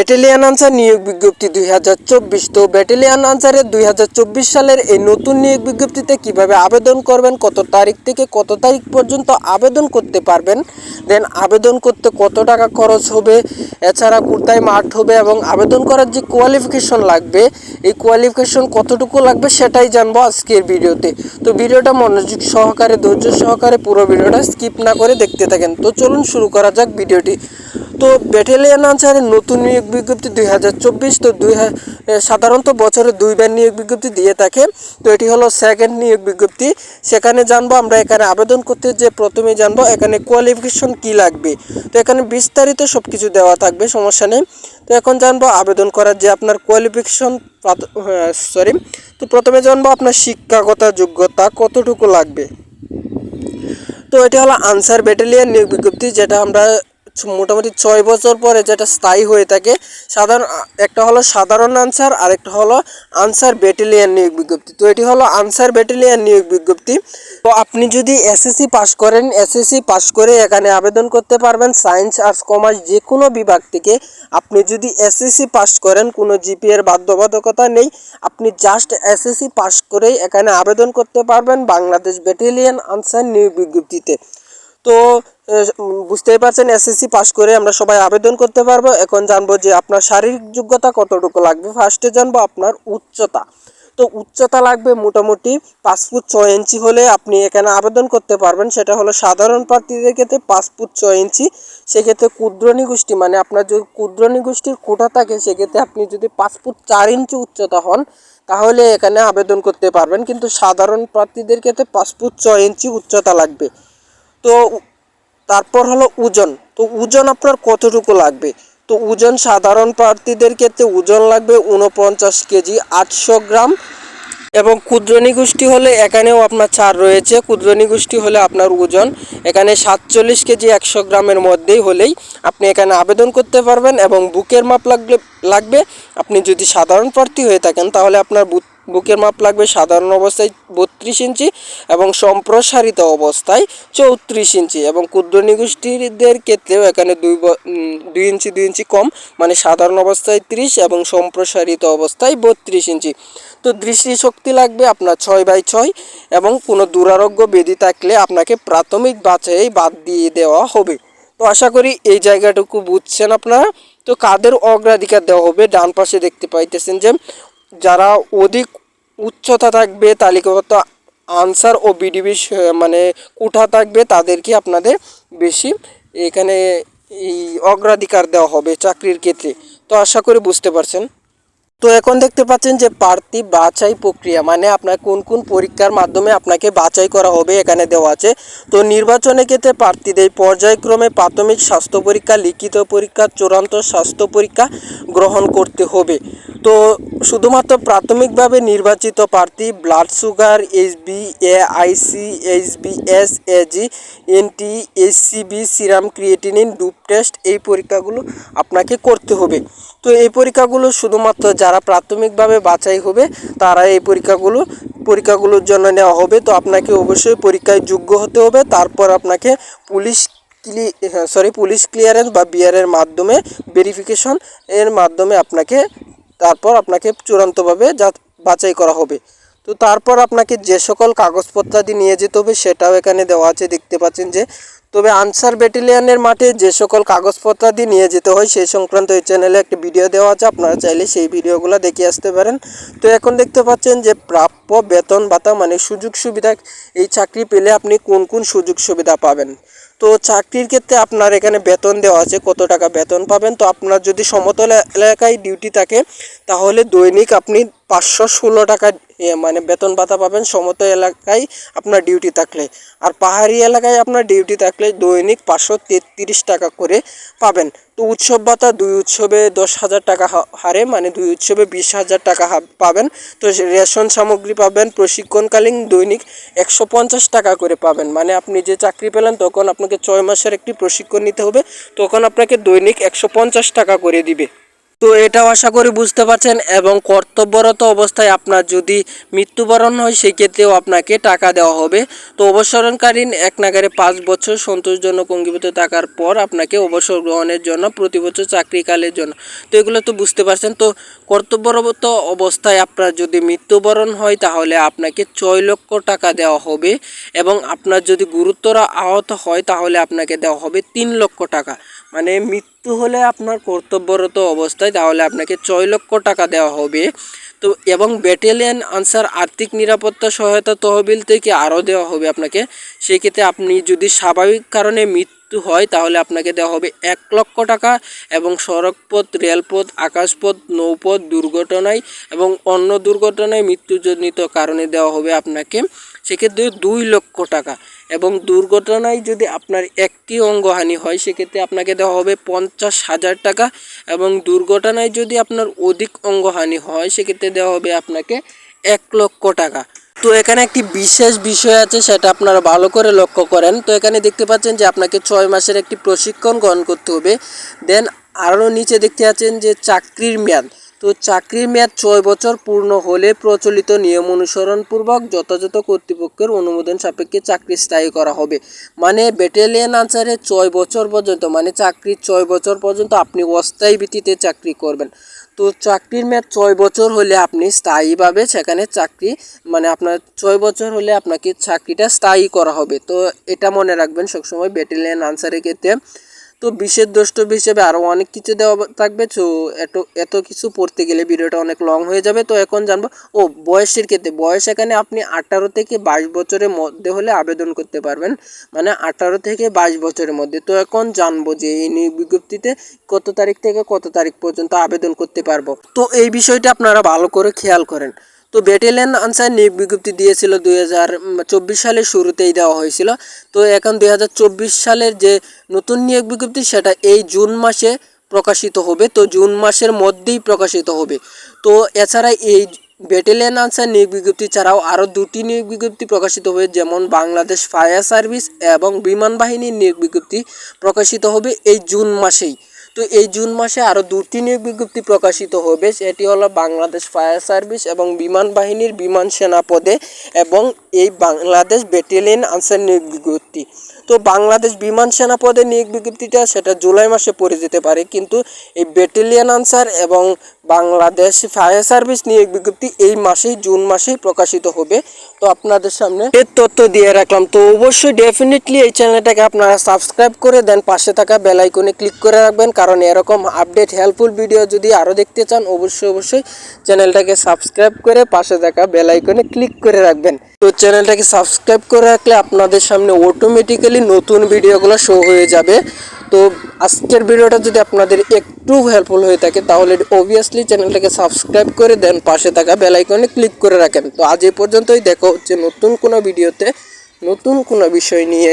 Battalion answer নিয়োগ বিজ্ঞপ্তি দুই হাজার চব্বিশ। তো ব্যাটেলিয়ান আনসারের দুই হাজার চব্বিশ সালের এই নতুন নিয়োগ বিজ্ঞপ্তিতে কীভাবে আবেদন করবেন, কত তারিখ থেকে কত তারিখ পর্যন্ত আবেদন করতে পারবেন দেন আবেদন করতে কত টাকা খরচ হবে, এছাড়া কোথায় মাঠ হবে এবং আবেদন করার যে কোয়ালিফিকেশন লাগবে, এই কোয়ালিফিকেশন কতটুকু লাগবে সেটাই জানব আজকের ভিডিওতে। তো ভিডিওটা মনোযোগ সহকারে, ধৈর্য সহকারে পুরো ভিডিওটা স্কিপ না করে দেখতে থাকেন। তো চলুন শুরু করা যাক ভিডিওটি। তো ব্যাটালিয়ান আনসারের নতুন নিয়োগ বিজ্ঞপ্তি দুই হাজার চব্বিশ তো দুই সাধারণত বছরে দুইবার নিয়োগ বিজ্ঞপ্তি দিয়ে থাকে। তো এটি হলো সেকেন্ড নিয়োগ বিজ্ঞপ্তি। সেখানে জানব আমরা এখানে আবেদন করতে যে প্রথমে জানব এখানে কোয়ালিফিকেশন কি লাগবে। তো এখানে বিস্তারিত সব কিছু দেওয়া থাকবে, সমস্যা নেই। তো এখন জানব আবেদন করার যে আপনার কোয়ালিফিকেশন সরি তো প্রথমে জানব আপনার শিক্ষাগত যোগ্যতা কতটুকু লাগবে। তো এটা হলো আনসার ব্যাটালিয়ান নিয়োগ বিজ্ঞপ্তি, যেটা আমরা মোটামুটি ছয় বছর পরে যেটা স্থায়ী হয়ে থাকে, সাধারণ একটা হলো সাধারণ আনসার আর একটা হলো আনসার ব্যাটেলিয়ান নিয়োগ বিজ্ঞপ্তি। তো এটি হলো আনসার ব্যাটেলিয়ান নিয়োগ বিজ্ঞপ্তি। তো আপনি যদি এসএসসি পাস করেন, এসএসসি পাস করে এখানে আবেদন করতে পারবেন। সায়েন্স, আর্টস, কমার্স যে কোনো বিভাগ থেকে আপনি যদি এসএসসি পাস করেন, কোনো জিপি এর বাধ্যবাধকতা নেই। আপনি জাস্ট এসএসসি পাস করেই এখানে আবেদন করতে পারবেন বাংলাদেশ ব্যাটেলিয়ান আনসার নিয়োগ বিজ্ঞপ্তিতে। তো বুঝতেই পারছেন এসএসসি পাস করে আমরা সবাই আবেদন করতে পারব। এখন জানব যে আপনার শারীরিক যোগ্যতা কতটুকু লাগবে? ফার্স্টে জানব আপনার উচ্চতা। তো উচ্চতা লাগবে মোটামুটি পাঁচ ফুট ছয় ইঞ্চি হলে আপনি এখানে আবেদন করতে পারবেন। সেটা হলো সাধারণ প্রার্থীদের ক্ষেত্রে পাঁচ ফুট ছয় ইঞ্চি। সেক্ষেত্রে ক্ষুদ্রনী গোষ্ঠী মানে আপনার যদি ক্ষুদ্রনী গোষ্ঠীর কোটা থাকে, সেক্ষেত্রে আপনি যদি পাঁচ ফুট চার ইঞ্চি উচ্চতা হন, তাহলে এখানে আবেদন করতে পারবেন। কিন্তু সাধারণ প্রার্থীদের ক্ষেত্রে পাঁচ ফুট ছয় ইঞ্চি উচ্চতা লাগবে। তো তারপর হলো ওজন। তো ওজন আপনার কতটুকু লাগবে? তো ওজন সাধারণ প্রার্থীদের ক্ষেত্রে ওজন লাগবে উনপঞ্চাশ কেজি, আটশো গ্রাম এবং ক্ষুদ্রনী গোষ্ঠী হলে এখানেও আপনার ছাড় রয়েছে। ক্ষুদ্রনী গোষ্ঠী হলে আপনার ওজন এখানে সাতচল্লিশ কেজি, একশো গ্রামের মধ্যেই হলেই আপনি এখানে আবেদন করতে পারবেন এবং বুকের মাপ লাগলে লাগবে। আপনি যদি সাধারণ প্রার্থী হয়ে থাকেন তাহলে আপনার বুক বুকের মাপ লাগবে সাধারণ অবস্থায় বত্রিশ ইঞ্চি এবং সম্প্রসারিত অবস্থায় চৌত্রিশ ইঞ্চি এবং ক্ষুদ্র নিগোষ্ঠীদের ক্ষেত্রেও এখানে দুই দুই ইঞ্চি দুই ইঞ্চি কম মানে সাধারণ অবস্থায় ত্রিশ এবং সম্প্রসারিত অবস্থায় বত্রিশ ইঞ্চি। তো দৃষ্টিশক্তি লাগবে আপনার ছয় বাই ছয় এবং কোনো দুরারোগ্য ব্যাধি থাকলে আপনাকে প্রাথমিক বাছাই বাদ দিয়ে দেওয়া হবে। তো আশা করি এই জায়গাটুকু বুঝছেন আপনারা। তো কাদের অগ্রাধিকার দেওয়া হবে? ডান পাশে দেখতে পাইতেছেন যে যারা অধিক উচ্চতা থাকবে তালিকাগত আনসার ও বিডিবি মানে কুঠা থাকবে, তাদেরকে আপনাদের বেশি এখানে এই অগ্রাধিকার দেওয়া হবে চাকরির ক্ষেত্রে। তো আশা করি বুঝতে পারছেন। তো এখন দেখতে পাচ্ছেন যে প্রার্থী বাছাই প্রক্রিয়া মানে আপনার কোন কোন পরীক্ষার মাধ্যমে আপনাকে বাছাই করা হবে এখানে দেওয়া আছে। তো নির্বাচনের ক্ষেত্রে প্রার্থীদের পর্যায়ক্রমে প্রাথমিক স্বাস্থ্য পরীক্ষা, লিখিত পরীক্ষা, চূড়ান্ত স্বাস্থ্য পরীক্ষা গ্রহণ করতে হবে। তো শুধুমাত্র প্রাথমিকভাবে নির্বাচিত প্রার্থী, blood sugar HB A IC HB S AG NT HCV serum, creatinine, dope test, এই পরীক্ষাগুলো আপনাকে করতে হবে। তো এই পরীক্ষাগুলো শুধুমাত্র যারা প্রাথমিকভাবে বাছাই হবে, তারা এই পরীক্ষাগুলো, পরীক্ষাগুলোর জন্য নেওয়া হবে। তো আপনাকে অবশ্যই পরীক্ষায় যোগ্য হতে হবে। তারপর আপনাকে পুলিশ ক্লি হ্যাঁ সরি পুলিশ ক্লিয়ারেন্স বা বিআরের মাধ্যমে ভেরিফিকেশন এর মাধ্যমে আপনাকে, তারপর আপনাকে চূড়ান্তভাবে যা- বাছাই করা হবে। তো তারপর আপনাকে যে সকল কাগজপত্রাদি নিয়ে যেতে হবে, সেটাও এখানে দেওয়া আছে। দেখতে পাচ্ছেন যে তবে আনসার ব্যাটালিয়ানের মাঠে যে সকল কাগজপত্রাদি নিয়ে যেতে হয় সেই সংক্রান্ত এই চ্যানেলে একটা ভিডিও দেওয়া আছে, আপনারা চাইলে সেই ভিডিওগুলো দেখে আসতে পারেন। তো এখন দেখতে পাচ্ছেন যে প্রাপ্য বেতন ভাতা মানে সুযোগ সুবিধা, এই চাকরি পেলে আপনি কোন কোন সুযোগ সুবিধা পাবেন? তো চাকরির ক্ষেত্রে আপনার এখানে বেতন দেওয়া আছে, কত টাকা বেতন পাবেন? তো আপনার যদি সমতল এলাকায় ডিউটি থাকে, তাহলে দৈনিক আপনি পাঁচশো ষোলো টাকা মানে বেতন ভাতা পাবেন সমতল এলাকায় আপনার ডিউটি থাকলে। আর পাহাড়ি এলাকায় আপনার ডিউটি থাকলে দৈনিক পাঁচশো তেত্রিশ টাকা করে পাবেন। তো উৎসব ভাতা দুই উৎসবে দশ হাজার টাকা হারে মানে দুই উৎসবে বিশ হাজার টাকা পাবেন। তো রেশন সামগ্রী পাবেন, প্রশিক্ষণকালীন দৈনিক একশো পঞ্চাশ টাকা করে পাবেন। মানে আপনি যে চাকরি পেলেন, তখন আপনাকে ছয় মাসের একটি প্রশিক্ষণ নিতে হবে, তখন আপনাকে দৈনিক একশো পঞ্চাশ টাকা করে দিবে। তো এটাও আশা করি বুঝতে পারছেন এবং কর্তব্যরত অবস্থায় আপনার যদি মৃত্যুবরণ হয় সেই ক্ষেত্রেও আপনাকে টাকা দেওয়া হবে। তো অবসরণকালীন এক নাগারে পাঁচ বছর সন্তোষজনক অঙ্গীভূত থাকার পর আপনাকে অবসর গ্রহণের জন্য, প্রতি বছর চাকরিকালের জন্য। তো এগুলো তো বুঝতে পারছেন। তো কর্তব্যরত অবস্থায় আপনার যদি মৃত্যুবরণ হয়, তাহলে আপনাকে ছয় লক্ষ টাকা দেওয়া হবে এবং আপনার যদি গুরুতর আহত হয়, তাহলে আপনাকে দেওয়া হবে তিন লক্ষ টাকা। মানে মৃত্যু হলে আপনার কর্তব্যরত অবস্থায়, তাহলে আপনাকে ছয় লক্ষ টাকা দেওয়া হবে। তো, এবং ব্যাটালিয়ান আনসার আর্থিক নিরাপত্তা সহায়তা তহবিল থেকে আরও দেওয়া হবে আপনাকে। সেক্ষেত্রে আপনি যদি স্বাভাবিক কারণে মৃত্যু হয়, তাহলে আপনাকে দেওয়া হবে এক লক্ষ টাকা এবং সড়কপথ, রেলপথ, আকাশপথ, নৌপথ দুর্ঘটনায় এবং অন্য দুর্ঘটনায় মৃত্যুজনিত কারণে দেওয়া হবে আপনাকে। সেক্ষেত্রে দুই লক্ষ টাকা। এবং দুর্ঘটনায় যদি আপনার একটি অঙ্গহানি হয়, সেক্ষেত্রে আপনাকে দেওয়া হবে পঞ্চাশ হাজার টাকা। এবং দুর্ঘটনায় যদি আপনার অধিক অঙ্গহানি হয়, সেক্ষেত্রে দেওয়া হবে আপনাকে এক লক্ষ টাকা। তো এখানে একটি বিশেষ বিষয় আছে, সেটা আপনারা ভালো করে লক্ষ্য করেন। তো এখানে দেখতে পাচ্ছেন যে আপনাকে ছয় মাসের একটি প্রশিক্ষণ গ্রহণ করতে হবে। দেন আরও নিচে দেখতে পাচ্ছেন যে চাকরির মেয়াদ। তো চাকরির মেয়াদ ছয় বছর পূর্ণ হলে প্রচলিত নিয়ম অনুসরণপূর্বক যথাযথ কর্তৃপক্ষের অনুমোদন সাপেক্ষে চাকরি স্থায়ী করা হবে। মানে ব্যাটালিয়ান আনসারে ছয় বছর পর্যন্ত মানে চাকরির ছয় বছর পর্যন্ত আপনি অস্থায়ী ভিত্তিতে চাকরি করবেন। তো চাকরির মেয়াদ ছয় বছর হলে আপনি স্থায়ীভাবে সেখানে চাকরি মানে আপনার ছয় বছর হলে আপনাকে চাকরিটা স্থায়ী করা হবে। তো এটা মনে রাখবেন সবসময় ব্যাটালিয়ান আনসারের ক্ষেত্রে। তো বিশেষ দ্রষ্টব্য হিসেবে আরও অনেক কিছু দেওয়া থাকবে, তো এত এত কিছু পড়তে গেলে ভিডিওটা অনেক লং হয়ে যাবে। তো এখন জানব, ও, বয়সের ক্ষেত্রে, বয়স এখানে আপনি আঠারো থেকে বাইশ বছরের মধ্যে হলে আবেদন করতে পারবেন। মানে আঠারো থেকে বাইশ বছরের মধ্যে। তো এখন জানব যে এই নিয়োগ বিজ্ঞপ্তিতে কত তারিখ থেকে কত তারিখ পর্যন্ত আবেদন করতে পারব। তো এই বিষয়টা আপনারা ভালো করে খেয়াল করেন। তো ব্যাটালিয়ান আনসার নিয়োগ বিজ্ঞপ্তি দিয়েছিল দুই হাজার চব্বিশ সালের শুরুতেই দেওয়া হয়েছিল। তো এখন দুই হাজার চব্বিশ সালের যে নতুন নিয়োগ বিজ্ঞপ্তি, সেটা এই জুন মাসে প্রকাশিত হবে। তো জুন মাসের মধ্যেই প্রকাশিত হবে। তো এছাড়া এই ব্যাটেলিয়ান আনসার নিয়োগ বিজ্ঞপ্তি ছাড়াও আরও দুটি নিয়োগ বিজ্ঞপ্তি প্রকাশিত হবে, যেমন বাংলাদেশ ফায়ার সার্ভিস এবং বিমান বাহিনীর নিয়োগ বিজ্ঞপ্তি প্রকাশিত হবে এই জুন মাসেই। তো এই জুন মাসে আরও দুটি নিয়োগ বিজ্ঞপ্তি প্রকাশিত হবে। এটি হলো বাংলাদেশ ফায়ার সার্ভিস এবং বিমান বাহিনীর বিমান সেনা পদে এবং এই বাংলাদেশ ব্যাটেলিয়ান আনসার নিয়োগ বিজ্ঞপ্তি। তো বাংলাদেশ বিমান সেনা পদে নিয়োগ বিজ্ঞপ্তিটা সেটা জুলাই মাসে পড়ে যেতে পারে, কিন্তু এই ব্যাটেলিয়ান আনসার এবং বাংলাদেশ ফায়ার সার্ভিস নিয়োগ বিজ্ঞপ্তি এই মাসেই, জুন মাসেই প্রকাশিত হবে। তো আপনাদের সামনে এর তথ্য দিয়ে রাখলাম। তো অবশ্যই ডেফিনেটলি এই চ্যানেলটাকে আপনারা সাবস্ক্রাইব করে দেন। পাশে থাকা বেল আইকনে ক্লিক করে রাখবেন। কারণ এরকম আপডেট হেল্পফুল ভিডিও যদি আরও দেখতে চান, অবশ্যই অবশ্যই চ্যানেলটাকে সাবস্ক্রাইব করে পাশে থাকা বেল আইকনে ক্লিক করে রাখবেন। তো চ্যানেলটাকে সাবস্ক্রাইব করে রাখলে আপনাদের সামনে অটোমেটিক্যালি নতুন ভিডিওগুলো শো হয়ে যাবে। তো আজকের ভিডিওটা যদি আপনাদের একটু হেল্পফুল হয়ে থাকে, তাহলে অবভিয়াসলি চ্যানেলটাকে সাবস্ক্রাইব করে দেন, পাশে থাকা বেল আইকনে ক্লিক করে রাখেন। তো আজ এই পর্যন্তই, দেখো হচ্ছে নতুন কোনো ভিডিওতে নতুন কোনো বিষয় নিয়ে।